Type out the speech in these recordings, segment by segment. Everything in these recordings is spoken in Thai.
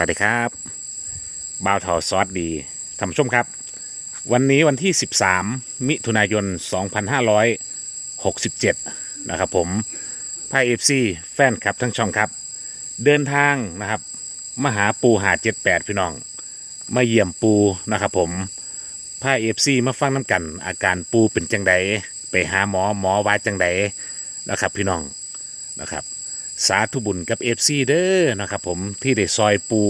สวัสดีครับบ่าวทอซอสดีท่านผู้ชมครับ วันนี้วันที่ 13 มิถุนายน 2567 นะครับผมพายเอฟซีแฟนคลับทั้งช่องครับ เดินทางนะครับมาหาปูหา78พี่น้อง มาเยี่ยมปูนะครับผมพายเอฟซีมาฟังน้ำกัน อาการปูเป็นจังใดไปหาหมอหมอว่าจังใดนะครับพี่น้องนะครับ สาธุบุญกับเอฟซีเด้อนะครับผมที่ได้ซอยปู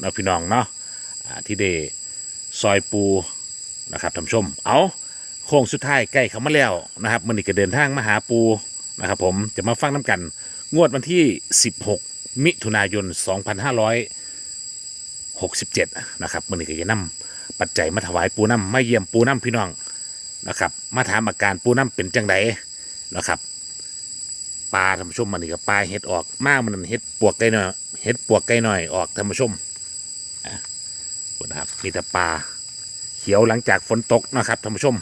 นะพี่น้องเนาะที่ได้ซอยปูนะครับท่านชม เอาโค้งสุดท้ายใกล้เข้ามาแล้วนะครับมันนี่ก็เดินทางมาหาปูนะครับผมจะมาฟังน้ำกัน งวดวันที่ 16 มิถุนายน 2567 นะครับมันนี่ก็จะนำปัจจัยมาถวายปูน้ำมาเยี่ยมปูน้ำพี่น้องนะครับ มาถามอาการปูน้ำเป็นจังไดนะครับ ปลาท่านผู้ชมมันนี่ก็ปลาเห็ดออกมากมันเห็ดปวกไก่หน่อยเห็ดปวกไก่หน่อยออกท่านผู้ชมอะขอบคุณนะครับมีแต่ปลาเขียวหลังจากฝนตกนะครับท่านผู้ชม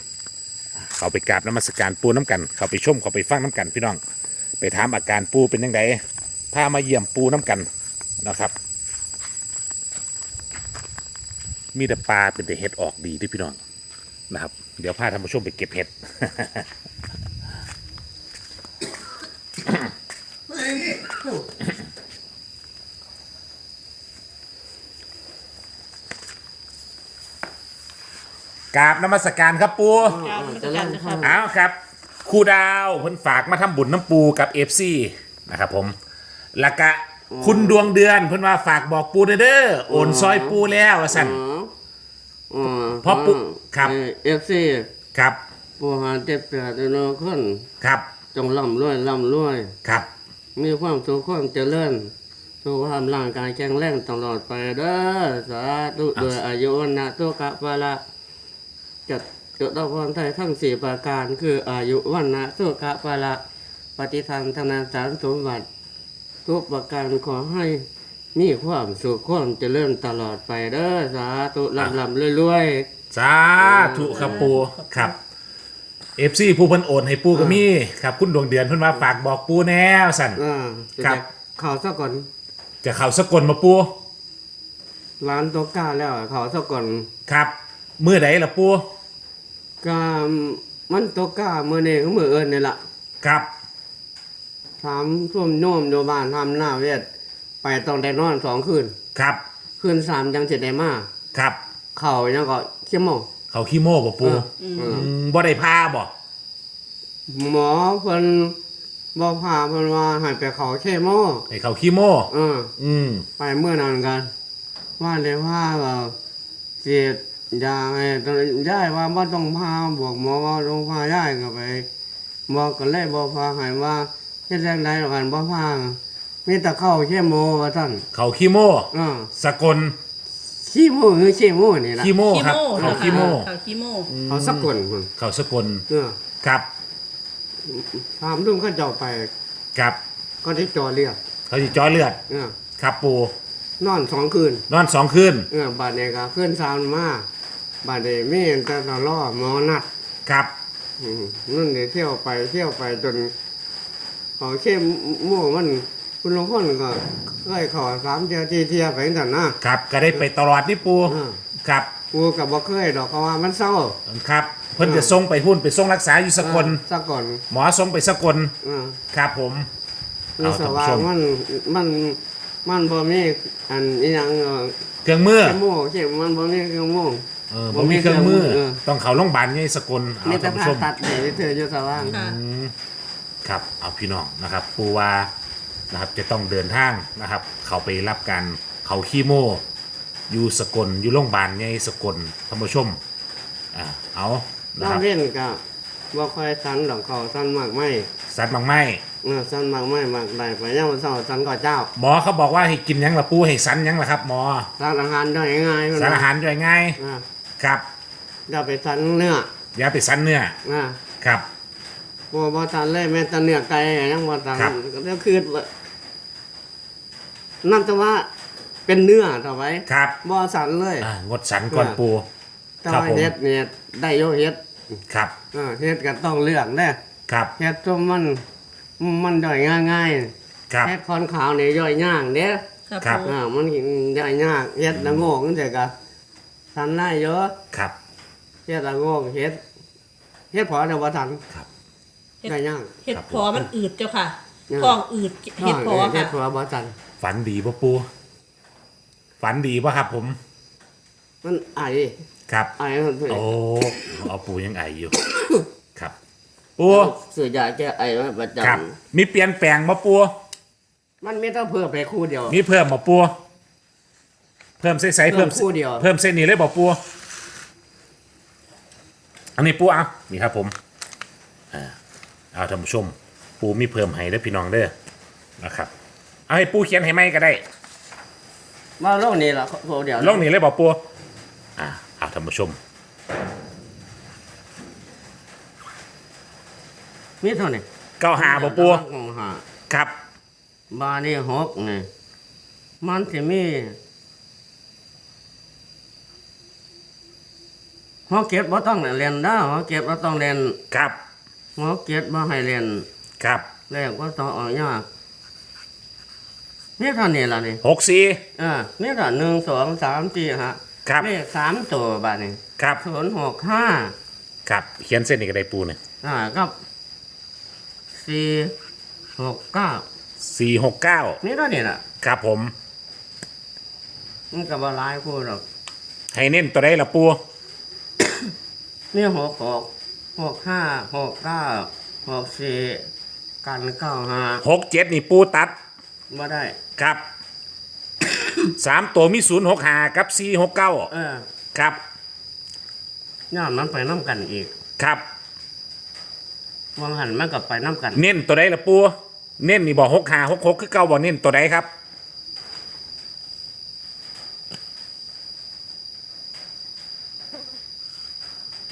เขาไปกราบน้ำมัสการปูน้ำกัน เขาไปชมเขาไปฟังน้ำกัน พี่น้อง ไปถามอาการปูเป็นยังไงพามาเยี่ยมปูน้ำกันนะครับ มีแต่ปลาเป็นแต่เห็ดออกดีที่พี่น้องนะครับ เดี๋ยวพาท่านผู้ชมไปเก็บเห็ด กราบนมัสการครับปูกราบนมัสการนะครับเอาครับครูดาวเพิ่นฝากมาทำบุญน้ำปูกับเอฟซีนะครับผมแล้วก็คุณดวงเดือนเพิ่นว่าฝากบอกปูเด้อเด้อโอนซอยปูแล้วว่าสั่นอ๋อเพราะปุ๊ครับ เอฟซีครับปูหาเจ็บแปดโนคนครับจงร่ำรวยร่ำรวย ครับมีความสุขความเจริญสุขภาพร่างกายแข็งแรงตลอดไปเด้อสาธุด้วยอายุวันนะตุกะปะละ จัดจุดพรไทยทั้งสี่ประการ คืออายุวันนะตุกะปะละปฏิทันธนาสารสมบัติ ทุกประการขอให้มีความสุขความเจริญตลอดไปเด้อสาธุลำลำๆรวยๆสาธุครับปูครับเอฟซีผู้เพิ่นโอนให้ปูก็มีครับ คุณดวงเดือนเพิ่นว่าฝากบอกปูแน่ว่าสั่นอ่าครับข่าวซะก่อนจะเข้าสกลมาปูร้านโต๊ะก้าแล้วข่าวซะก่อนครับ มื้อใดล่ะปู ก็มันโต๊ะก้าเมื่อนี้ก็มือเอิญนี่ละครับถามท่วมโน้มโยบานทำหน้าเวทไปต้องได้นอนสองคืน ครับ คืนสามยังเจ็ดได้มาครับ เข่ายังก็เขี้ยมโมเขาขี้โม่บ่ปูเออเออมบ่ได้พาบ่หมอเพิ่นบอพาเพิ่นว่าให้ไปเขาเคโมให้เขาขี้โม่เออ อืม ไปเมื่อนานกัน ว่าเลยว่าแบบเสียด ยาไงตอนย้ายว่าบ่ต้องพาบอกหมอว่าต้องพาย้ายก็ไปหมอก็เลยบ่พาให้ว่าเฮ็ดจังได๋กันบ่พามีแต่เข้าเคโมว่าท่านเขาขี้โม่เออสกลขี้โมหรือขี้โมนี่ล่ะขี้โม่ครับขี้เขาโม่ขี้โม่เขาขี้โม่เขาสักคนพุ่นเขาสกลเออครับถามลุงเขาเจ้าไปครับก็ได้จอเรียกเขาสิจ้อเลือดเออครับปูนอนสองคืนนอนสองคืน เออบาดนี้ก็ขึ้นสามมา บาดนี้มีแต่ตลอหมอนัดครับ อืมนั่นเดี๋ยวเที่ยวไปเที่ยวไปจนเขาเข้มมั่วมันคุณหลวงพ่อก็เคยขอสามเที่ยวที่เที่ยวไปนั่นนะครับ ก็ได้ไปตลอดนี่ปูอ่าครับกูกับบ่เคยดอกเพราะว่ามันเศร้าครับ เพิ่นจะส่งไปหุ้นไปส่งรักษาอยู่สกลสักก่อนหมอส่งไปสกลอ่า ครับผมนี่เอาสท่านผู้ว่าชม มันมันมันบ่มีอันอีหยังเอ่อเครื่องมือ เครื่องโม่เข้มมันบ่มีเครื่องโม่ เออบ่บ่มีมีเครื่องมือเครื่องมือเออต้องเขาโรงพยาบาลไงสกลเอามีแต่ท่านผู้ผ่าชมตัดเดี๋ยวเธออยู่สว่างค่ะ อืมครับเอาพี่น้องนะครับ ปูว่านะครับจะต้องเดินทางนะครับ เขาไปรับการเขาขี้โม อยู่สกลอยู่โรงพยาบาลไงสกลท่านผู้ชมอ่าเอานะน้าครับเว้นก็บ่ค่อยสันดอกเขาสันมากไม่สัตว์บางไม้ เออสันมากไม่มากใดไปยามมื้อเช้าสันก็เจ้าหมอเขาบอกว่าให้กินหยังละปูให้สันหยังละครับหมอร้านอาหารย่อยง่ายๆสารอาหารย่อยง่าย อ่า ครับอย่าไปสันเนื้ออย่าไปสันเนื้ออ่าครับ บ่บ่สันเลยแม้แต่เนื้อไก่ยังบ่สันครับก็คือว่านั่นแต่ว่าเป็นเนื้อต่อไปครับบ่สันเลยอ่างดสันก่อนอ่าปู แต่ครับว่าผม เฮ็ดเนี่ยได้โยเฮ็ดครับอ่าเฮ็ดก็ต้องเลือกแน่ครับเฮ็ดจนมันมันย่อยง่ายครับ ๆเฮ็ดคอนขาวนี่ย่อยย่างเด้ค่ะครับ ปูอ่ามันได้ยากเฮ็ดละโงกจังซี่ก็ ทันได้เยอะครับ เฮ็ดละโงกเฮ็ดเฮ็ดพอเดี๋ยวบ่ทันครับได้ยากเห็ดครับพอมันอืดเจ้าค่ะอืมท้องอืดเห็ดพอเฮ็ค่ะดพอบ่ทันฝันดีป่ะปู ฝันดีป่ะครับผม มันไอครับ ไอมันเพิ่นโอ้เอาปูยังไออยู่ ครับปูซื้อยาแก้ไอมาประจำครับ มีเปลี่ยนแปลงมาปู มันไม่ต้องเพิ่มไปคู่เดียว มีเพิ่มมาปู เพิ่มเส้นใสเพิ่เพิ่มมคู่เดียว เพิ่มเส้นนี้เลยบอกปูอันนี้ปูเอานี่ครับผมอ่าเอาท่านผู้ชม ปูมีเพิ่มให้เด้อพี่น้องเด้อนะครับเอาให้ปูเขียนให้ไหมก็ได้ มาโลกนี้ล่ะคู่เดียวลงนี่เลยบอกปูอ่าเอาท่านผู้ชม มีเท่านี้เก้าหาบอกปูเก้าหาครับบานี่หกนี่มันสิมี หอเก็บบ่ต้องเรียนได้หอเก็บบ่ต้องเรียนครับหอเก็บบ่ให้เรียนครับแรกก็ต้องออกยากนี่เท่านี้ล่ะนี่หกสี่อ่านี่ล่ะหนึ่งสองสามสี่ฮะครับเลขสามตัวบาดนี้ครับศูนย์หกห้าครับเขียนเส้นนี้ก็ได้ปูเนี่ยอ่ากับสี่หกเก้าสี่หกเก้านี่เท่านี้ล่ะครับผมมันก็บ่หลายคู่หรอกให้เน้นตัวใดละปู นี่หกหกหกห้าหกเก้าหกสี่กันเก้าห้าหกเจ็ดนี่ปูตัดมาได้ ครับ สามตัวมีศูนย์หกหากับสี่หกเก้าเออครับย่ามมันไปน้ำกันอีกครับวางหันมันกับไปน้ำกัน เน้นตัวใดละปูเน้นนี่บอกหกหาหกหกคือเก้าบอกเน้นตัวใดครับ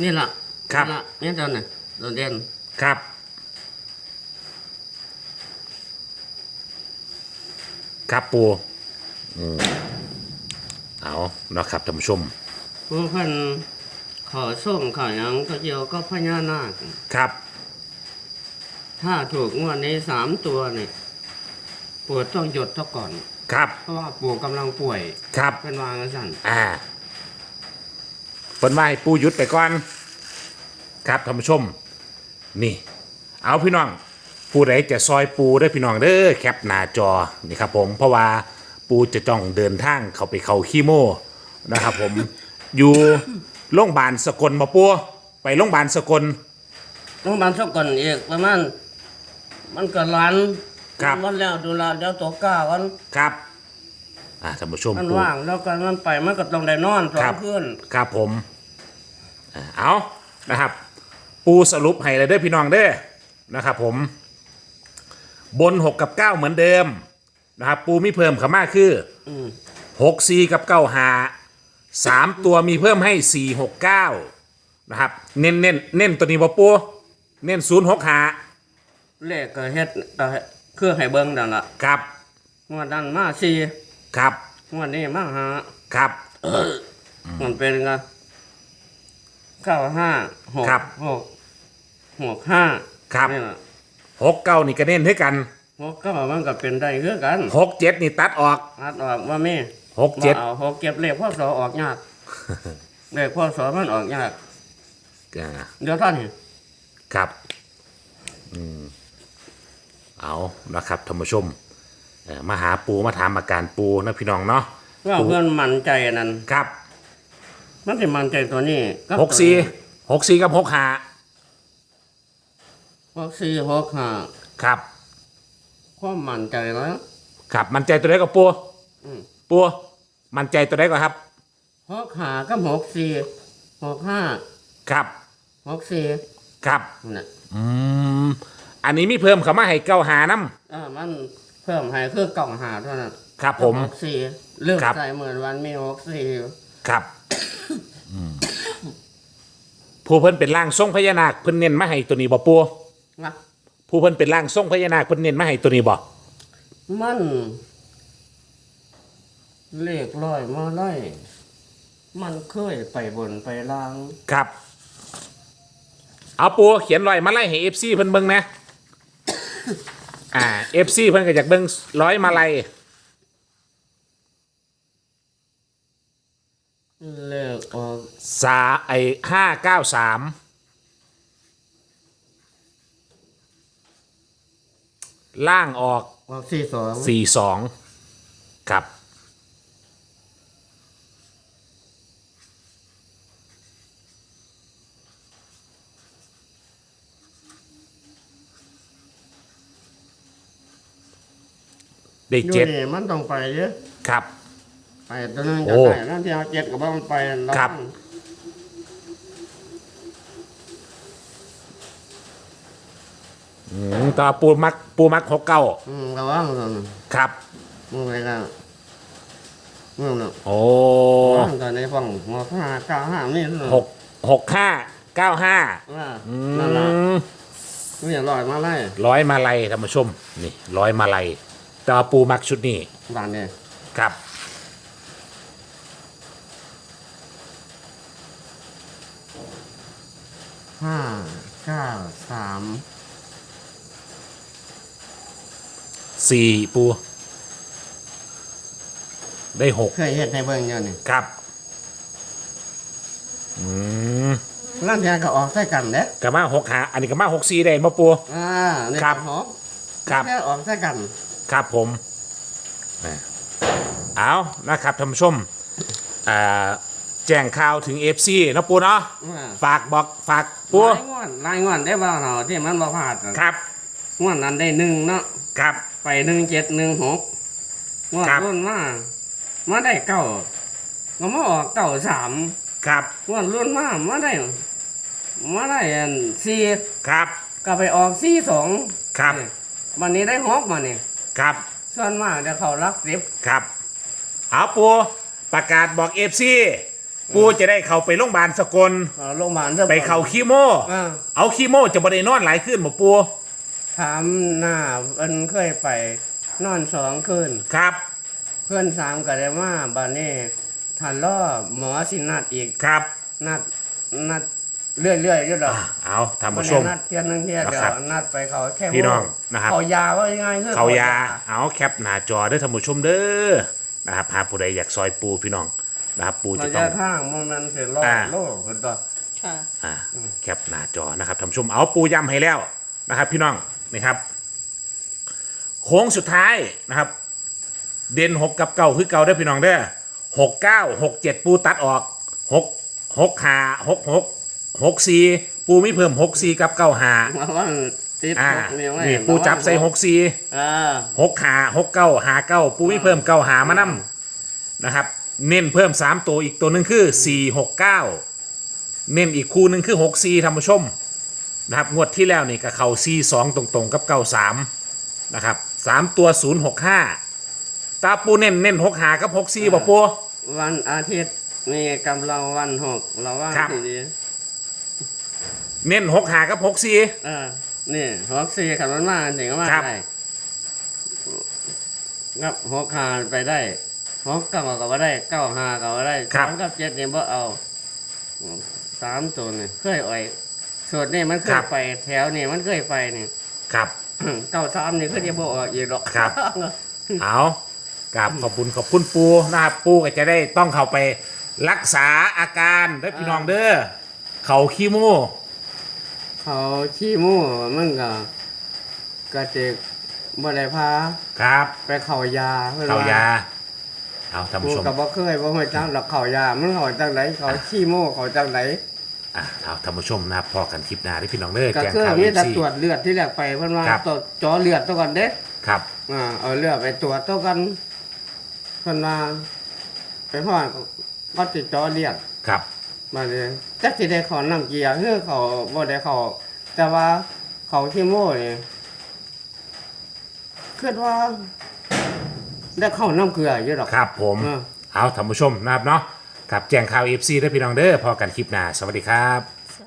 นี่ล่ะครับ นี่ล่ะนี่ตอนนี้ตัวเด่นครับ ครับปูอืมเอาเนาะครับท่านผู้ชม ผู้เพันขอส้มขอหยังก็เกี่ยวก็พญานาค ครับ ถ้าถูกงวดนี้สามตัวนี่ปวดต้องหยุดซะก่อน ครับ เพราะว่าปู่กำลังป่วยครับ เป็นวางสั่น อ่า เปินว่าให้ปูหยุดไปก่อน ครับท่านผู้ชม นี่ เอาพี่น้อง ผู้ใดจะซอยปูได้อพี่น้องเด้อแคปหน้าจอนี่ครับผมเพราะว่าปูจะต้องเดินทางเขาไปเขาขี้โม่นะครับผม อยู่โรงพยาบาลสกลมาปัวไปโรงพยาบาลสกลต้องบานซะก่อนอีกประมาณมันก็ล้านครับวันแล้วดูแลเดี๋ยวตัวก้าวันครับ อ่าท่านผู้ชมมันปูว่างแล้วก็มันไปมันก็ต้องได้นอนสอครังบคืนครับผมอ่าเอานะครับ ปูสรุปให้เลยเด้อพี่น้องเด้อนะครับ ผม บน6กับ9เหมือนเดิมนะครับปูมีเพิ่มขามาคืออืม6 4กับ9 5 3ตัวมีเพิ่มให้4 6 9นะครับ เน้นเน้นเน้นตัวนี้บ่ปูเน้น0 6 5เลขก็เฮ็ดก็คือให้เบิ่งนั่นล่ะครับงวดนั้นมาสี่ ครับงวดนี้มาห้าครับมันเป็นไงเก้าห้าหกครับ หกหกห้าครับนี่ล่ะ6 9นี่ก็เน้นให้กันหกเก้ามันก็เป็นได้คือกัน6 7นี่ตัดออกอัดออกว่ามี6บ่7เอาหกเก็บเลขพ่อสอออกยากเลขพ่อสอมันออกยากอ่าเดี๋ยวท่านเห็นครับ อืม เอานะครับท่านผู้ชม เอ่อมาหาปูมาถามอาการปูนะพี่น้องเนาะว่าเพื่อนมั่นใจนั่นครับมันสิมั่นใจตัวนี้บหกสี่หกสี่กับหกห้าหกสี่หกห้าครับความมั่นใจแล้วครับมันใจตัวใดกับปูอืมปูมันใจตัวใดก่อนครับ หกห้ากับหกสี่หกห้าครับหกสี่ครับน่ะอืมอันนี้มีเพิ่มเขามาให้เก้าหาน้อ่ามัน เพิ่มให้คือกล่องหาเท่านั้นำครับผม หกสี่เลือกครับ ใส่เหมือนวันมีหกสี่อยู่ครับอืมผู้เพิ่นเป็นร่างทรงพญานาคเพิ่นเน้นมาให้ตัวนี้บ่ปูนะผู้เพิ่นเป็นร่างทรงพญานาคเพิ่นเน้นมาให้ตัวนี้บ่มันเลขร้อยมาไล่มันเคยไปบนไปล่าง ครับ เอาปูเขียนรอยมาไล่ให้เอฟซีเพิ่นเบิ่งนะ อ่าเอฟซีเพิ่นก็นจากเบิ่งร้อยมาลัยเลิกออกสาไอห้าเก้าสามล่างออกออกสี่สองสี่สองครับ ได้อยู่เจ็ดนี่มันต้องไปเยอะครับ ไปตัวนึงโอ้จะไปนั่นที่เอาเจ็ดกับว่ามันไปแล้วครับ อืมแตว่าปูมักปูมักหกเก้าอืมระวังตัวนึงครับมึงไปกันมึงน่ะโอ้ระวังกันในฝั่งหัวห้าเก้าห้านี่น่ะหกหกห้าเก้าห้าว่าอืนั่นล่ะมไม่อย่าลอยมาไล่ร้อยมาลัยท่านผู้ชม นี่ร้อยมาลัย แต่ว่าปูมักชุดนี้บ้านเนี่ยครับ ห้าเก้าสามสี่ปู ได้หกเคยเห็นในเบิ่งอยู่นี่ครับ อืมร่างแกก็ออกใส่กันเด้กะมาหกหาอันนี้กะมาหกสี่ได้มาปู อ่านี่ครับ หอมครับ แค่ออกใส่กัน ครับผมอะเอานะครับท่านผู้ชมอ่าแจ้งข่าวถึง FC นะปูเนาะว่าฝากบอกฝากปูลายงวดลายงวดได้บ้างเหรอที่มันบ่พลาดอะครับงวดนั้นได้หนึ่งเนาะครับ ไปหนึ่งเจ็ดหนึ่งหกงวดครับ รุ่นมามาได้เก้าก็มาออกเก้าสามครับงวดรุ่นมามาได้มาได้อันสี่ครับก็ไปออกสี่สองครับ วันนี้ได้หกมาเนี่ย ครับ ส่วนมากจะเขารักสิบครับ เอาปูประกาศบอกเอฟซีปูจะได้เข้าไปโรงพยาบาลสกล เอาโรงพยาบาลซะก่อนไปเข้าคีโม อ่าเอาคีโมจะบ่ได้นอนหลายขึ้นบ่ปูถามหน้าเอินเคยไปนอนสองคืน ครับ เพื่อนสามก็ได้มาบ้านนี้ทันล่อหมอสินัดอีก ครับ นัดนัด เรื่อยๆเรื่อยๆดอกเอาท่านวันผู้ชนี้มนัดเที่ยงนึงเที่ยงเดียนะครัวบนัดไปเขาแค่พี่น้องนะครับ เขายาว่ายังไงคือเขายา เอาแคปหน้าจอเด้อท่านผู้ชมเด้อนะครับหากผู้ใดอยากซอยปูพี่น้องนะครับปูเขาจะต้ยาองทางมันมันเป็นร้อยอ่า โลคนต่อค่ะ อ่าแคปหน้าจอนะครับท่านผู้ชมเอาปูย้ำให้แล้วนะครับ พี่น้องนี่ครับโค้งสุดท้ายนะครับ เด่นหกกับเก้าคือเก้าได้อพี่น้องเด้อหกเก้าหกเจ็ดปูตัดออกหกหกหาหกหก หกสี่ปูไม่เพิ่มหกสี่กับเก้าหามาว่าติดอ่าหกนี่ไว้นี่ปูจับใส่หกสี่อ่าหกหาหกเก้าหาเก้าปูไม่เพิ่มเก้าหามานํนะครับ เน้นเพิ่มสามตัวอีกตัวหนึ่งคือสี่หกเก้าเน้นอีกคู่หนึ่งคือหกสี่ท่านผู้ชมนะครับงวดที่แล้วนี่กับเขาสี่สองตรงๆ กับเก้าสามนะครับสามตัวศูนย์หกห้าตาปูเน้นเน้นหกหากับหกสี่บ่ปูวันอาทิตย์นี่กำลังวันหกเราว่าครับ ทีนี้ เน้นหกหากับหกสี่อ่านี่หกสี่ขับมันมาถึงก็มาครับ ได้งับหกหาไปได้หกเก้าก็ว่าได้เก้าหาก็ว่าได้สามกับเจ็ดเนี่ยบ่เอาสามตัวนี่เคยอ่อยส่วนนี่มันเคยไป แถวนี่มันเคยไปนี่ ครับ เก้าสามนี่คือจะบ่ออกอีกหรอกครับ เอากราบขอบคุณขอบคุณปูนะครับปูก็จะได้ต้องเข้าไปรักษาอาการเด้อพี่น้องเด้อเขาขี้มู เขาขี้หมู่มันก็ก็จะบ่ได้พาครับไปเขายาพิ่นเขาว่ยา เอาท่านกูผู้ชมก็บ่เคยบ่เคยจังหรอกเขายามันเขาจังไหนเขาขี้หมู่เขาจังไหนอะเอาท่านผู้ชมนะครับพอกันคลิปหน้าที่พี่น้องเด้อก็แจ้งคือข่าวมีเอแต่ซี ตรวจเลือดที่แรกไปเพิ่นว่าครับ ตรวจเจอเลือดตัวก่อนเด้ครับ อ่าเอาเลือดไปตรวจตัวกันเพิ่นว่าไปฮอดก็ติดเจอเลือดครับ มาเลยจักสิได้เขอน้ำเกลียคือเขาบ่ได้เขาแต่ว่าเขาขี้โม่นี่คิดว่า ได้เข้าน้ำเกลืออยู่ดอก ครับผม เออ เอาท่านผู้ชมนะครับเนาะครับแจ้งข่าวเอฟซีได้อพี่น้องเด้อพอกันคลิปหน้า สวัสดีครับ